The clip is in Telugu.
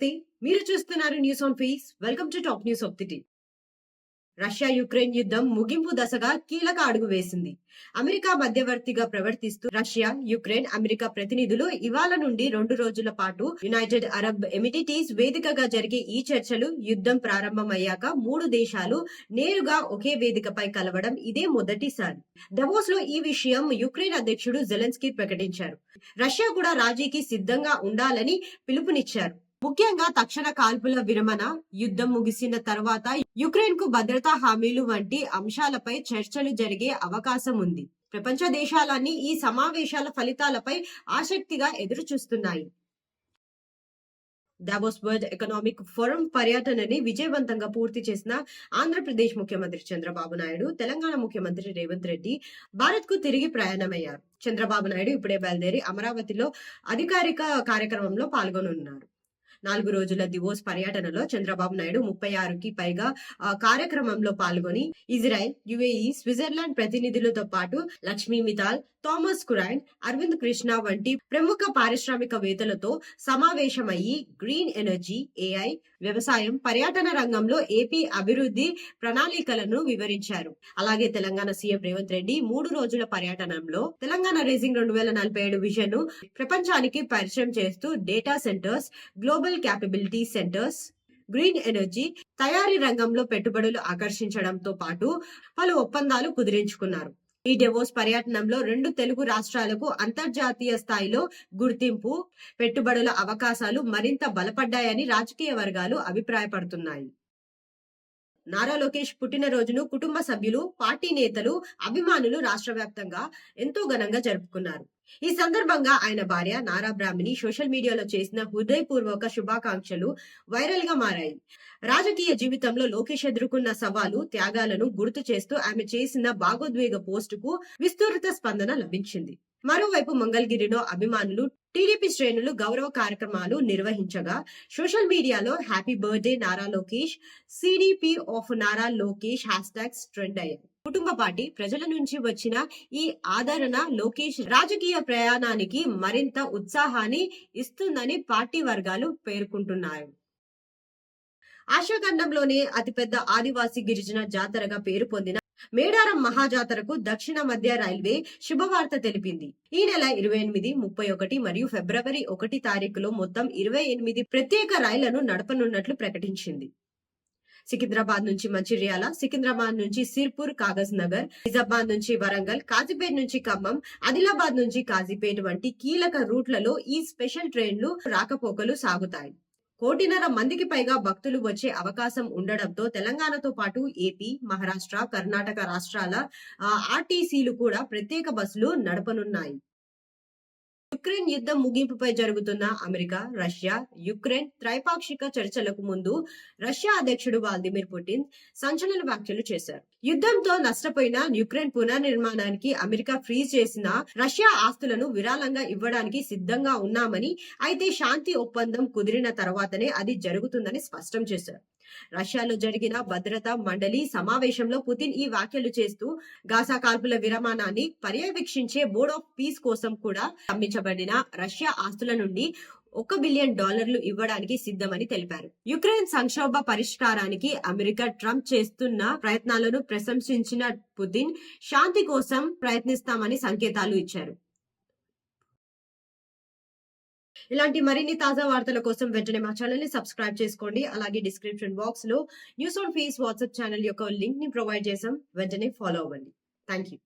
నమస్తే. మీరు చూస్తున్నారు news on face welcome to top news of the day Russia Ukraine యుద్ధం ముగింపు దశగా కీలక అడుగు వేసింది. అమెరికా మధ్యవర్తిగా ప్రవర్తిస్తూ రష్యా యుక్రెయిన్ అమెరికా ప్రతినిధులు ఇవాళ నుండి రెండు రోజుల పాటు యునైటెడ్ అరబ్ ఎమిరిటీస్ వేదికగా జరిగే ఈ చర్చలు యుద్ధం ప్రారంభమయ్యాక మూడు దేశాలు నేరుగా ఒకే వేదికపై కలవడం ఇదే మొదటిసారి. డవోస్లో ఈ విషయం యుక్రెయిన్ అధ్యక్షుడు జెలెన్స్కీ ప్రకటించారు. రష్యా కూడా రాజీకి సిద్ధంగా ఉండాలని పిలుపునిచ్చారు. ముఖ్యంగా తక్షణ కాల్పుల విరమణ యుద్ధం ముగిసిన తర్వాత యుక్రెయిన్కు భద్రతా హామీలు వంటి అంశాలపై చర్చలు జరిగే అవకాశం ఉంది. ప్రపంచ దేశాలన్నీ ఈ సమావేశాల ఫలితాలపై ఆసక్తిగా ఎదురు చూస్తున్నాయి దావోస్ వరల్డ్ ఎకనామిక్ ఫోరం పర్యటనని విజయవంతంగా పూర్తి చేసిన ఆంధ్రప్రదేశ్ ముఖ్యమంత్రి చంద్రబాబు నాయుడు తెలంగాణ ముఖ్యమంత్రి రేవంత్ రెడ్డి భారత్కు తిరిగి ప్రయాణమయ్యారు. చంద్రబాబు నాయుడు ఇప్పుడే బయలుదేరి అమరావతిలో అధికారిక కార్యక్రమంలో పాల్గొనున్నారు. నాలుగు రోజుల దివోస్ పర్యటనలో చంద్రబాబు నాయుడు ముప్పై ఆరుకి పైగా కార్యక్రమంలో పాల్గొని ఇజ్రాయెల్ యుఏఈ స్విట్జర్లాండ్ ప్రతినిధులతో పాటు లక్ష్మీ మితాల్ థామస్ కురాన్ అరవింద్ కృష్ణ వంటి ప్రముఖ పారిశ్రామికవేత్తలతో సమావేశమయ్యి గ్రీన్ ఎనర్జీ ఏఐ వ్యవసాయం పర్యటన రంగంలో ఏపీ అభివృద్ధి ప్రణాళికలను వివరించారు. అలాగే తెలంగాణ సీఎం రేవంత్ రెడ్డి మూడు రోజుల పర్యటనలో తెలంగాణ రేసింగ్ రెండు వేల నలభై ఏడు విజన్ను ప్రపంచానికి పరిచయం చేస్తూ data centres global capability centres green energy తయారీ రంగంలో పెట్టుబడులు ఆకర్షించడంతో పాటు పలు ఒప్పందాలు కుదిరించుకున్నారు. ఈ డెవోస్ పర్యటనలో రెండు తెలుగు రాష్ట్రాలకు అంతర్జాతీయ స్థాయిలో గుర్తింపు పెట్టుబడుల అవకాశాలు మరింత బలపడ్డాయని రాజకీయ వర్గాలు అభిప్రాయపడుతున్నాయి. నారా లోకేష్ పుట్టినరోజును కుటుంబ సభ్యులు పార్టీ నేతలు అభిమానులు రాష్ట్ర వ్యాప్తంగా ఎంతో ఘనంగా జరుపుకున్నారు. ఈ సందర్భంగా ఆయన భార్య నారా బ్రాహ్మిణి సోషల్ మీడియాలో చేసిన హృదయపూర్వక శుభాకాంక్షలు వైరల్గా మారాయి. రాజకీయ జీవితంలో లోకేష్ ఎదుర్కొన్న సవాలు త్యాగాలను గుర్తు చేస్తూ ఆమె చేసిన భాగోద్వేగ పోస్టుకు విస్తృత స్పందన లభించింది. మరోవైపు మంగళగిరిలో అభిమానులు టీడీపీ శ్రేణులు గౌరవ కార్యక్రమాలు నిర్వహించగా social media happy birthday Nara Lokesh CDP of Nara Lokesh hash tags trend అయ్యాయి. కుటుంబ పార్టీ ప్రజల నుంచి వచ్చిన ఈ ఆదరణ లోకేష్ రాజకీయ ప్రయాణానికి మరింత ఉత్సాహాన్ని ఇస్తుందని పార్టీ వర్గాలు పేర్కొంటున్నారు ఆశాఖండంలోనే అతిపెద్ద ఆదివాసీ గిరిజన జాతరగా పేరు పొందిన మేడారం మహాజాతరకు దక్షిణ మధ్య రైల్వే శుభవార్త తెలిపింది. ఈ నెల ఇరవై ఎనిమిది ముప్పై ఒకటి మరియు ఫిబ్రవరి ఒకటి తారీఖులో మొత్తం ఇరవై ఎనిమిది ప్రత్యేక రైళ్ళను నడపనున్నట్లు ప్రకటించింది. సికింద్రాబాద్ నుంచి మంచిర్యాల సికింద్రాబాద్ నుంచి సిర్పూర్ కాగజ్ నగర్ నిజామాబాద్ నుంచి వరంగల్ కాజీపేట నుంచి ఖమ్మం ఆదిలాబాద్ నుంచి కాజీపేట వంటి కీలక రూట్లలో ఈ స్పెషల్ ట్రైన్లు రాకపోకలు సాగుతాయి. కోటిన్నర మందికి పైగా భక్తులు వచ్చే అవకాశం ఉండడంతో తెలంగాణతో పాటు ఏపీ మహారాష్ట్ర కర్ణాటక రాష్ట్రాల ఆర్టీసీలు కూడా ప్రత్యేక బస్సులు నడపనున్నాయి. యుక్రెయిన్ యుద్ధం ముగింపుపై జరుగుతున్న అమెరికా రష్యా యుక్రెయిన్ త్రైపాక్షిక చర్చలకు ముందు రష్యా అధ్యక్షుడు వ్లాదిమిర్ పుటిన్ సంచలన వ్యాఖ్యలు చేశారు. యుద్ధంతో నష్టపోయిన యుక్రెయిన్ పునర్నిర్మాణానికి అమెరికా ఫ్రీజ్ చేసిన రష్యా ఆస్తులను విరాళంగా ఇవ్వడానికి సిద్ధంగా ఉన్నామని అయితే శాంతి ఒప్పందం కుదిరిన తర్వాతనే అది జరుగుతుందని స్పష్టం చేశారు. రష్యాలో జరిగిన భద్రతా మండలి సమావేశంలో పుతిన్ ఈ వ్యాఖ్యలు చేస్తూ గాసా కాల్పుల విరమణాన్ని పర్యవేక్షించే బోర్డ్ ఆఫ్ పీస్ కోసం కూడా అమ్మించబడిన రష్యా ఆస్తుల నుండి ఒక బిలియన్ డాలర్లు ఇవ్వడానికి సిద్ధమని తెలిపారు. యుక్రెయిన్ సంక్షోభ పరిష్కారానికి అమెరికా ట్రంప్ చేస్తున్న ప్రయత్నాలను ప్రశంసించిన పుతిన్ శాంతి కోసం ప్రయత్నిస్తామని సంకేతాలు ఇచ్చారు. ఇలాంటి మరిన్ని తాజా వార్తల కోసం వెంటనే మా ఛానల్ని సబ్స్క్రైబ్ చేసుకోండి. అలాగే డిస్క్రిప్షన్ బాక్స్లో news on face WhatsApp channel యొక్క లింక్ని ప్రొవైడ్ చేసాం వెంటనే ఫాలో అవ్వండి. Thank you